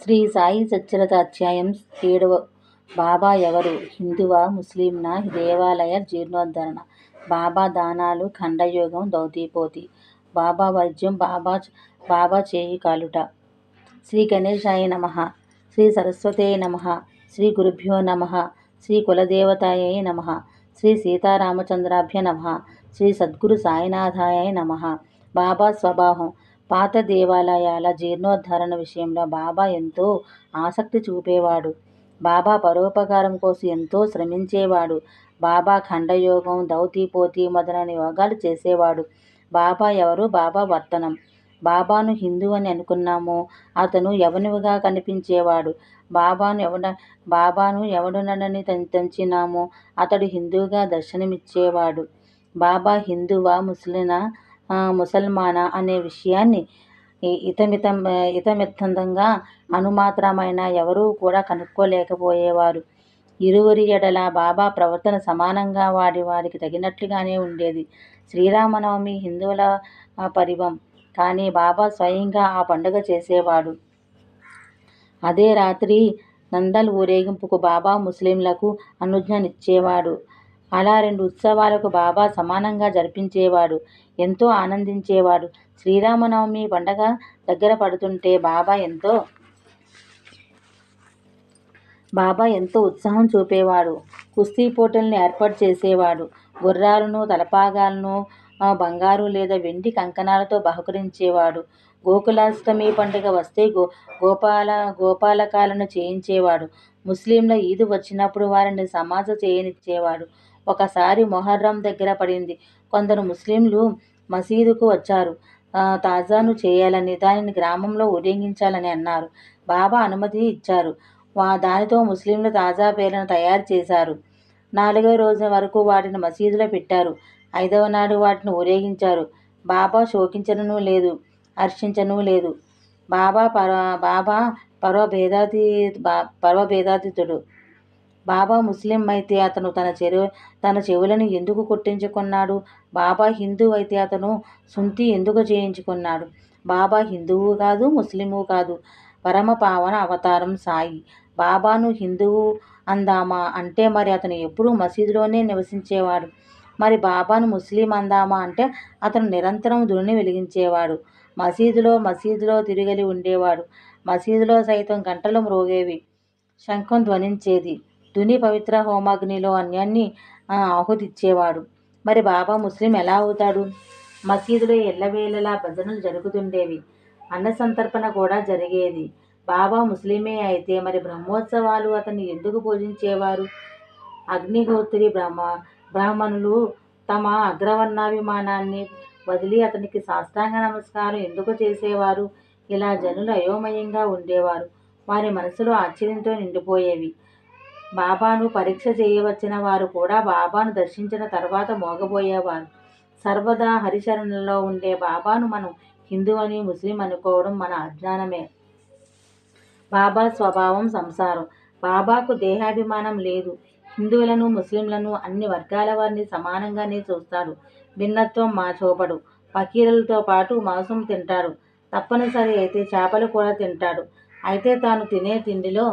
శ్రీ సాయి సచ్చరత అధ్యాయం ఏడవ బాబా ఎవరు? హిందువా ముస్లింనా? దేవాలయ జీర్ణోద్ధరణ. బాబా దానాలు ఖండయోగం దౌతీపోతి. బాబా వైద్యం బాబా బాబా చేయి కాలుట. శ్రీ గణేశాయ నమ. శ్రీ సరస్వతే నమ. శ్రీ గురుభ్యో నమ. శ్రీ కులదేవతాయ నమ. శ్రీ సీతారామచంద్రాభ్య నమ. శ్రీ సద్గురు సాయినాథాయ నమ. బాబా స్వభావం. పాత దేవాలయాల జీర్ణోద్ధరణ విషయంలో బాబా ఎంతో ఆసక్తి చూపేవాడు. బాబా పరోపకారం కోసం ఎంతో శ్రమించేవాడు. బాబా ఖండయోగం దౌతీపోతి మొదలైన యోగాలు చేసేవాడు. బాబా ఎవరు? బాబా వర్తనం. బాబాను హిందూ అని అనుకున్నాము. అతను ఎవనివిగా కనిపించేవాడు. బాబాను ఎవడ బాబాను ఎవడునడని తెంచినాము. అతడు హిందూగా దర్శనమిచ్చేవాడు. బాబా హిందువా ముస్లినా ముసల్మానా అనే విషయాన్ని ఇతమితం ఇతమిత్తంగా అనుమాత్రమైన ఎవరూ కూడా కనుక్కోలేకపోయేవారు. ఇరువురి ఎడల బాబా ప్రవర్తన సమానంగా వాడి వారికి తగినట్లుగానే ఉండేది. శ్రీరామనవమి హిందువుల పరివం. కానీ బాబా స్వయంగా ఆ పండుగ చేసేవాడు. అదే రాత్రి నందల్ ఊరేగింపుకు బాబా ముస్లింలకు అనుజ్ఞనిచ్చేవాడు. అలా రెండు ఉత్సవాలకు బాబా సమానంగా జరిపించేవాడు ఎంతో ఆనందించేవాడు. శ్రీరామనవమి పండగ దగ్గర పడుతుంటే బాబా ఎంతో బాబా ఎంతో ఉత్సాహం చూపేవాడు. కుస్తీ పోటీలను ఏర్పాటు చేసేవాడు. గుర్రాలను తలపాగాలను బంగారు లేదా వెండి కంకణాలతో బహుకరించేవాడు. గోకులాష్టమి పండుగ వస్తే గో గోపాల గోపాలకాలను చేయించేవాడు. ముస్లింల ఈదు వచ్చినప్పుడు వారిని సమాజ చేయనిచ్చేవాడు. ఒకసారి మొహర్రం దగ్గర పడింది. కొందరు ముస్లింలు మసీదుకు వచ్చారు. తాజాను చేయాలని దానిని గ్రామంలో ఊరేగించాలని అన్నారు. బాబా అనుమతి ఇచ్చారు. వా దానితో ముస్లింలు తాజా పేర్లను తయారు చేశారు. నాలుగో రోజు వరకు వాటిని మసీదులో పెట్టారు. ఐదవ నాడు వాటిని ఊరేగించారు. బాబా శోకించను లేదు హర్షించను లేదు. బాబా పర బాబా పర్వభేదాతి బా పర్వభేదాతీతుడు బాబా ముస్లిం అయితే అతను తన చెరు తన చెవులను ఎందుకు కొట్టించుకున్నాడు? బాబా హిందూ అయితే అతను సుంతి ఎందుకు చేయించుకున్నాడు బాబా హిందువు కాదు ముస్లిము కాదు. పరమ పావన అవతారం సాయి. బాబాను హిందువు అందామా? అంటే మరి అతను ఎప్పుడూ మసీదులోనే నివసించేవాడు. మరి బాబాను ముస్లిం అందామా? అంటే అతను నిరంతరం దుని వెలిగించేవాడు. మసీదులో మసీదులో తిరిగలి ఉండేవాడు. మసీదులో సైతం గంటలు మ్రోగేవి. శంఖం ధ్వనించేది. దుని పవిత్ర హోమాగ్నిలో అన్యాన్ని ఆహుతిచ్చేవాడు. మరి బాబా ముస్లిం ఎలా అవుతాడు? మసీదులో ఎల్లవేళలా భజనలు జరుగుతుండేవి. అన్న సంతర్పణ కూడా జరిగేది. బాబా ముస్లిమే అయితే మరి బ్రహ్మోత్సవాలు అతన్ని ఎందుకు పూజించేవారు? అగ్నిహోత్రి బ్రహ్మ బ్రాహ్మణులు తమ అగ్రవర్ణాభిమానాన్ని వదిలి అతనికి సాష్టాంగ నమస్కారం ఎందుకు చేసేవారు? ఇలా జనులు అయోమయంగా ఉండేవారు. వారి మనసులో ఆశ్చర్యంతో నిండిపోయేవి. బాబాను పరీక్ష చేయవచ్చిన వారు కూడా బాబాను దర్శించిన తర్వాత మోగబోయేవారు. సర్వదా హరిశరణలో ఉండే బాబాను మనం హిందూ అని ముస్లిం అనుకోవడం మన అజ్ఞానమే. బాబా స్వభావం సంసారం. బాబాకు దేహాభిమానం లేదు. హిందువులను ముస్లింలను అన్ని వర్గాల వారిని సమానంగానే చూస్తాడు భిన్నత్వం మా చూపడు. పకీరులతో పాటు మాంసం తింటాడు తప్పనిసరి అయితే చేపలు కూడా తింటాడు. అయితే తాను తినే తిండిలో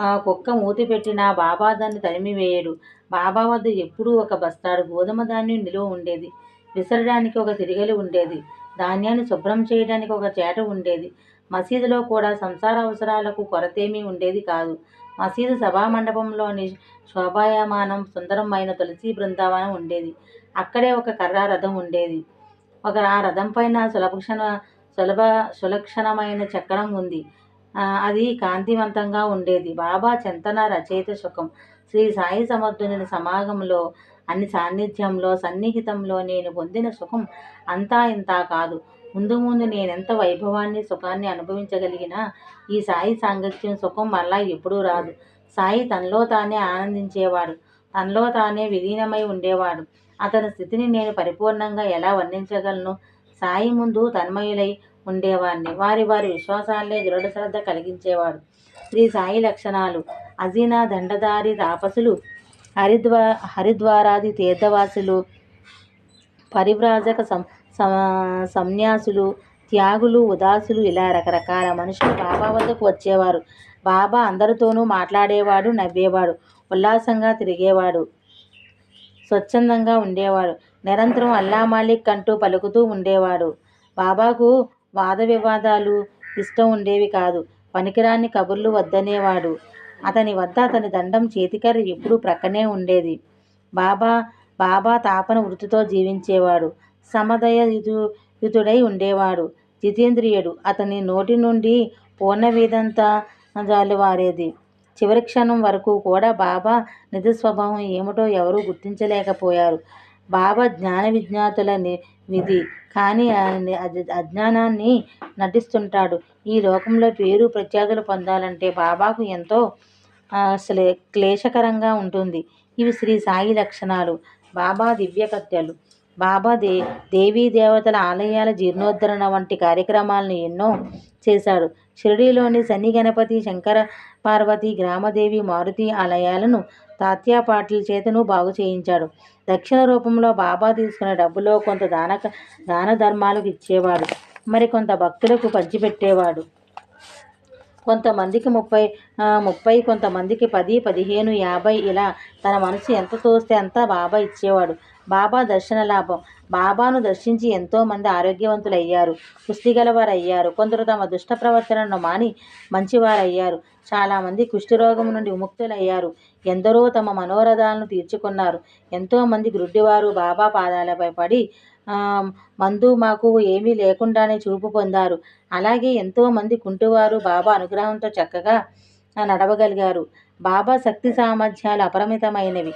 ఆ కుక్క మూతి పెట్టిన బాబా దాన్ని తరిమివేయడు. బాబా వద్ద ఎప్పుడూ ఒక బస్తాడు గోధుమ ధాన్యం నిలువ ఉండేది. విసరడానికి ఒక తిరిగలి ఉండేది. ధాన్యాన్ని శుభ్రం చేయడానికి ఒక చేట ఉండేది. మసీదులో కూడా సంసార అవసరాలకు కొరతేమీ ఉండేది కాదు. మసీదు సభామండపంలోని శోభాయమానం సుందరమైన తులసి బృందావనం ఉండేది. అక్కడే ఒక కర్ర రథం ఉండేది. ఒక ఆ రథం పైన సులభక్షణ సులభ సులక్షణమైన చక్రం ఉంది. అది కాంతివంతంగా ఉండేది. బాబా చింతన రచయిత సుఖం శ్రీ సాయి సమర్థుని సమాగంలో అన్ని సాన్నిధ్యంలో సన్నిహితంలో నేను పొందిన సుఖం అంతా ఇంతా కాదు. ముందు ముందు నేనెంత వైభవాన్ని సుఖాన్ని అనుభవించగలిగినా ఈ సాయి సాంగత్యం సుఖం మళ్ళా ఎప్పుడూ రాదు. సాయి తనలో తానే ఆనందించేవాడు. తనలో తానే విలీనమై ఉండేవాడు. అతని స్థితిని నేను పరిపూర్ణంగా ఎలా వర్ణించగలను? సాయి ముందు తన్మయులై ఉండేవాడిని. వారి వారి విశ్వాసాలే దృఢ శ్రద్ధ కలిగించేవాడు. శ్రీ సాయి లక్షణాలు అజీనా దండదారి తాపసులు హరిద్వా హరిద్వారాది తీర్థవాసులు పరివ్రాజక సం సన్యాసులు త్యాగులు ఉదాసులు ఇలా రకరకాల మనుషులు బాబా వద్దకు వచ్చేవారు. బాబా అందరితోనూ మాట్లాడేవాడు నవ్వేవాడు ఉల్లాసంగా తిరిగేవాడు స్వచ్ఛందంగా ఉండేవాడు నిరంతరం అల్లా మాలిక్ అంటూ పలుకుతూ ఉండేవాడు. బాబాకు వాద వివాదాలు ఇష్టం ఉండేవి కాదు. పనికిరాని కబుర్లు వద్దనేవాడు. అతని వద్ద అతని దండం చేతికర్ర ఎప్పుడూ ప్రక్కనే ఉండేది. బాబా బాబా తాపన వృత్తితో జీవించేవాడు. సమదయ యుతుడై ఉండేవాడు. జితేంద్రియుడు అతని నోటి నుండి పూర్ణవేదంతా జాలువారేది చివరి క్షణం వరకు కూడా బాబా నిజ స్వభావం ఏమిటో ఎవరూ గుర్తించలేకపోయారు. బాబా జ్ఞాన విజ్ఞాతుల విధి. కానీ ఆయన అజ్ఞానాన్ని నటిస్తుంటాడు. ఈ లోకంలో పేరు ప్రఖ్యాతులు పొందాలంటే బాబాకు ఎంతో శ్లే క్లేశకరంగా ఉంటుంది. ఇవి శ్రీ సాయి లక్షణాలు. బాబా దివ్యకత్యలు బాబా దే దేవీ దేవతల ఆలయాల జీర్ణోద్ధరణ వంటి కార్యక్రమాలను ఎన్నో చేశాడు. షిరిడీలోని శని గణపతి శంకర పార్వతి గ్రామదేవి మారుతి ఆలయాలను తాత్యా పాటిల్ చేతను బాగు చేయించాడు. దక్షిణ రూపంలో బాబా తీసుకున్న డబ్బులో కొంత దాన దాన ధర్మాలకు ఇచ్చేవాడు. మరి కొంత భక్తులకు పంచిపెట్టేవాడు కొంతమందికి ముప్పై ముప్పై కొంతమందికి పది పదిహేను యాభై ఇలా తన మనసు ఎంత తోస్తే అంత బాబా ఇచ్చేవాడు. బాబా దర్శన లాభం. బాబాను దర్శించి ఎంతోమంది ఆరోగ్యవంతులయ్యారు. కుష్టిగలవారు అయ్యారు కొందరు తమ దుష్ట ప్రవర్తనను మాని మంచివారయ్యారు. చాలామంది కుష్ఠరోగం నుండి విముక్తులయ్యారు. ఎందరో తమ మనోరథాలను తీర్చుకున్నారు. ఎంతోమంది గ్రుడ్డివారు బాబా పాదాలపై పడి మందు మాకు ఏమీ లేకుండానే చూపు పొందారు. అలాగే ఎంతోమంది కుంటివారు బాబా అనుగ్రహంతో చక్కగా నడవగలిగారు. బాబా శక్తి సామర్థ్యాలు అపరిమితమైనవి.